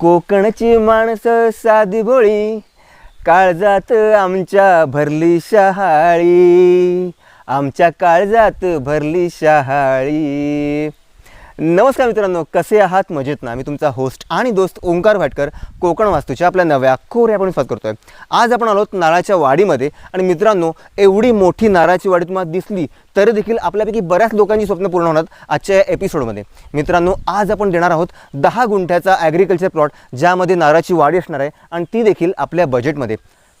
कोकणची माणसं साधी भोळी काळजात आमच्या भरली शहाळी. आमच्या काळजात भरली शहाळी. नमस्कार मित्रांनो कसे आहात? मजेत ना? मी तुमचा होस्ट आणि दोस्त ओंकार भाटकर कोकण वास्तूच्या आपल्या नव्या कोर आपण स्वागत करतोय. आज आपण आलो नारळाच्या वाडीमध्ये आणि मित्रांनो एवढी मोठी नारळाची वाडी तुम्हाला दिसली तरी देखील आपल्यापैकी बऱ्याच लोकांची स्वप्न पूर्ण होणार आजच्या या एपिसोडमध्ये मित्रांनो आज आपण देणार आहोत दहा गुंठ्याचा ॲग्रिकल्चर प्लॉट ज्यामध्ये नारळाची वाडी असणार आहे आणि ती देखील आपल्या बजेटमध्ये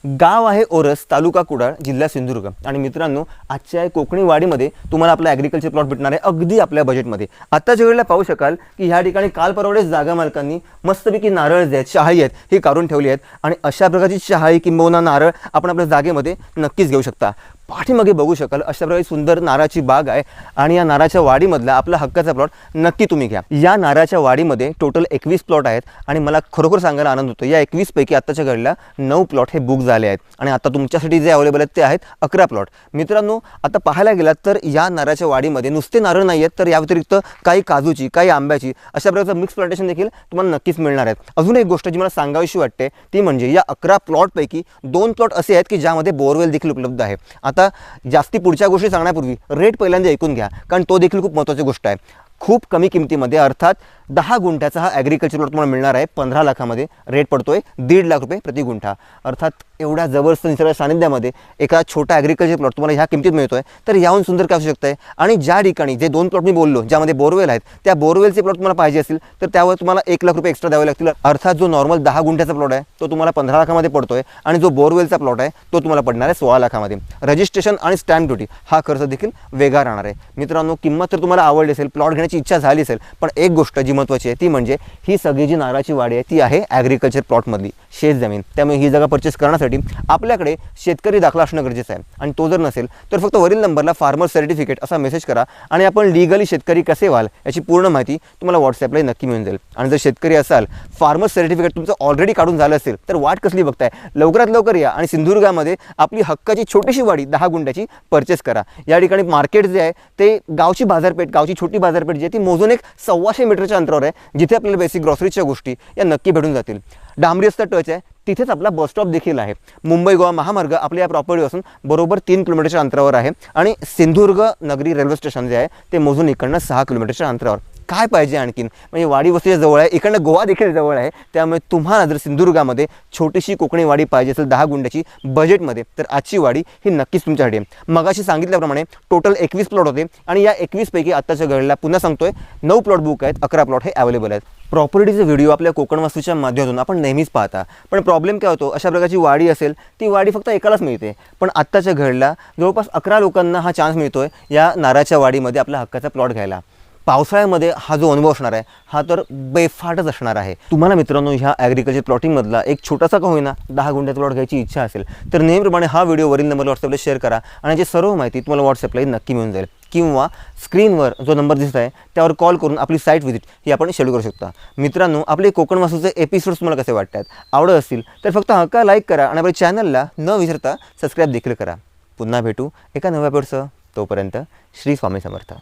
गाव आहे ओरस तालुका कुडाळ जिल्हा सिंधुदुर्ग. आणि मित्रांनो आजच्या या कोकणी वाडीमध्ये तुम्हाला आपला ॲग्रिकल्चर प्लॉट भेटणार आहे अगदी आपल्या बजेटमध्ये आत्ताच्या वेळेला पाहू शकाल की ह्या ठिकाणी काल परवडेच जागा मालकांनी मस्तपैकी नारळ जे आहेत शहाळी आहेत ही काढून ठेवली आहेत. आणि अशा प्रकारची शहाळी किंबहुना नारळ आपण आपल्या जागेमध्ये नक्कीच घेऊ शकता. पाठीमागे बघू शकाल अशा प्रकारे सुंदर नारळाची बाग आहे आणि या नारळाच्या वाडीमधला आपला हक्काचा प्लॉट नक्की तुम्ही घ्या. या नारळाच्या वाडीमध्ये टोटल एकवीस प्लॉट आहेत आणि मला खरोखर सांगायला आनंद होतो. या एकवीसपैकी आत्ताच्या घडीला नऊ प्लॉट हे बुक झाले आहेत आणि आता तुमच्यासाठी जे अवेलेबल आहेत ते आहेत अकरा प्लॉट मित्रांनो आता पाहायला गेलात तर या नारळाच्या वाडीमध्ये नुसते नारळ नाही आहेत तर या व्यतिरिक्त काही काजूची काही आंब्याची अशा प्रकारचं मिक्स प्लांटेशन देखील तुम्हाला नक्कीच मिळणार आहेत. अजून एक गोष्ट जी मला सांगावीशी वाटते ती म्हणजे या अकरा प्लॉटपैकी दोन प्लॉट असे आहेत की ज्यामध्ये बोरवेल देखील उपलब्ध आहे. आता जास्ती पुढच्या गोष्टी सांगण्यापूर्वी रेट पहिल्यांदा ऐकून घ्या कारण तो देखील खूप महत्त्वाची गोष्ट आहे. खूप कमी किमतीमध्ये अर्थात दहा गुंठ्याचा हा ॲग्रिकल्चर प्लॉट तुम्हाला मिळणार आहे. पंधरा लाखामध्ये रेट पडतो आहे दीड लाख रुपये प्रति गुंठा. अर्थात एवढ्या जबरदस्त निसर्ग सानिध्यामध्ये एका छोटा ॲग्रिकल्चर प्लॉट तुम्हाला ह्या किमतीत मिळतो आहे तर याहून सुंदर काय असू शकतं आणि ज्या ठिकाणी जे दोन प्लॉट मी बोललो ज्यामध्ये बोरवेल आहेत त्या बोरवेलचे प्लॉट तुम्हाला पाहिजे असतील तर त्यावर तुम्हाला एक लाख रुपये एक्स्ट्रा द्यावे लागतील. अर्थात जो नॉर्मल दहा गुंठ्याचा प्लॉट आहे तो तुम्हाला पंधरा लाखामध्ये पडतो आहे आणि जो बोरवेलचा प्लॉट आहे तो तुम्हाला पडणार आहे सोळा लाखामध्ये. रजिस्ट्रेशन आणि स्टॅम्प ड्युटी हा खर्च देखील वेगळा राहणार आहे. मित्रांनो किंमत तर तुम्हाला आवडली असेल प्लॉट करण्याची इच्छा झाली असेल पण एक गोष्ट जी महत्त्वाची आहे ती म्हणजे ही सगळी जी नारळाची वाडी आहे ती आहे ॲग्रिकल्चर प्लॉटमधली शेत जमीन. त्यामुळे ही जागा परचेस करण्यासाठी आपल्याकडे शेतकरी दाखला असणं गरजेचं आहे. आणि तो जर नसेल तर फक्त वरील नंबरला फार्मर सर्टिफिकेट असा मेसेज करा आणि आपण लिगली शेतकरी कसे व्हाल याची पूर्ण माहिती तुम्हाला व्हॉट्सॲपला नक्की मिळून जाईल. आणि जर शेतकरी असाल फार्मर सर्टिफिकेट तुमचं ऑलरेडी काढून झालं असेल तर वाट कसली बघताय? लवकरात लवकर या आणि सिंधुदुर्गामध्ये आपली हक्काची छोटीशी वाडी दहा गुंड्याची परचेस करा. या ठिकाणी मार्केट जे आहे ते गावची बाजारपेठ गावची छोटी बाजारपेठ जी आहे ती मोजून एक सव्वाशे मीटरच्या अंतरावर आहे जिथे आपल्याला बेसिक ग्रॉसरीच्या गोष्टी या नक्की भेटून जातील. डांबरी रस्ता टच आहे तिथेच आपला बस स्टॉप देखील आहे. मुंबई गोवा महामार्ग आपल्या या प्रॉपर्टीपासून बरोबर तीन किलोमीटरच्या अंतरावर आहे. आणि सिंधुदुर्ग नगरी रेल्वे स्टेशन जे आहे ते मोजून इकडनं सहा किलोमीटरच्या अंतरावर. काय पाहिजे आणखीन? म्हणजे वाडी वस्तीच्या जवळ आहे इकडनं गोवा देखील जवळ आहे. त्यामुळे तुम्हाला जर सिंधुदुर्गामध्ये छोटीशी कोकणी वाडी पाहिजे असेल दहा गुंड्याची बजेटमध्ये तर आजची वाडी ही नक्कीच तुमच्यासाठी आहे. मगाशी सांगितल्याप्रमाणे टोटल एकवीस प्लॉट होते आणि या एकवीसपैकी आत्ताच्या घडीला पुन्हा सांगतोय नऊ प्लॉट बुक आहेत अकरा प्लॉट हे अवेलेबल आहेत. प्रॉपर्टीचे व्हिडिओ आपल्या कोकण वास्तूच्या माध्यमातून आपण नेहमीच पाहता. पण प्रॉब्लेम काय होतो? अशा प्रकारची वाडी असेल ती वाडी फक्त एकालाच मिळते. पण आत्ताच्या घडीला जवळपास अकरा लोकांना हा चान्स मिळतोय या नाराच्या वाडीमध्ये आपल्या हक्काचा प्लॉट घ्यायला. पावसाळ्यामध्ये हा जो अनुभव असणार आहे हा तर बेफाटच असणार आहे. तुम्हाला मित्रांनो ह्या ॲग्रिकल्चर प्लॉटिंगमधला एक छोटासा का होईना दहा गुंठ्याचा प्लॉट घ्यायची इच्छा असेल तर नेहमीप्रमाणे हा व्हिडिओ वरील नंबर व्हॉट्सअपला शेअर करा आणि याची सर्व माहिती तुम्हाला व्हॉट्सअपलाही नक्की मिळून जाईल. किंवा स्क्रीनवर जो नंबर दिसत आहे त्यावर कॉल करून आपली साईट व्हिजिट ही आपण शेड्यूल करू शकता. मित्रांनो आपले कोकण वासूचे एपिसोड्स तुम्हाला कसे वाटतात आवडत असतील तर फक्त हक्का लाईक करा आणि आपल्या चॅनलला न विसरता सबस्क्राईब देखील करा. पुन्हा भेटू एका नव्या पेडचं तोपर्यंत श्री स्वामी समर्थ.